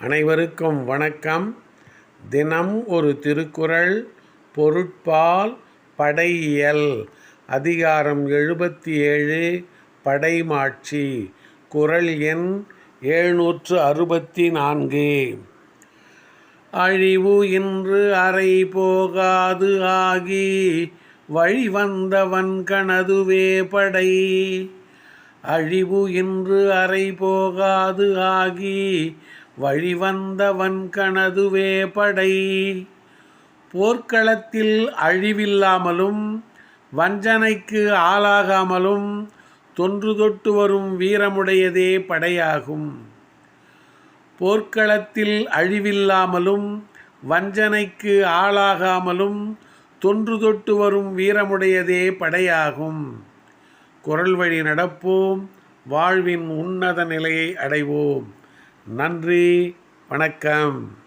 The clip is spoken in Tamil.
அனைவருக்கும் வணக்கம். தினம் ஒரு திருக்குறள் பொருட்பால் படையியல். அதிகாரம் எழுபத்தி ஏழு படைமாட்சி. குறள் எண் எழுநூற்று அறுபத்தி நான்கு அழிவு இன்று அறை போகாது ஆகி வழிவந்தவன் கனதுவே படை. அழிவு இன்று அறை போகாது ஆகி வழிவந்தவன் கனதுவே படை. போர்க்களத்தில் அழிவில்லாமலும் வஞ்சனைக்கு ஆளாகாமலும் தொன்று தொட்டு வரும் வீரமுடையதே படையாகும். போர்க்களத்தில் அழிவில்லாமலும் வஞ்சனைக்கு ஆளாகாமலும் தொன்று தொட்டு வரும் வீரமுடையதே படையாகும். குரல் வழி நடப்போம் வாழ்வின் உன்னத நிலையை அடைவோம். நன்றி வணக்கம்.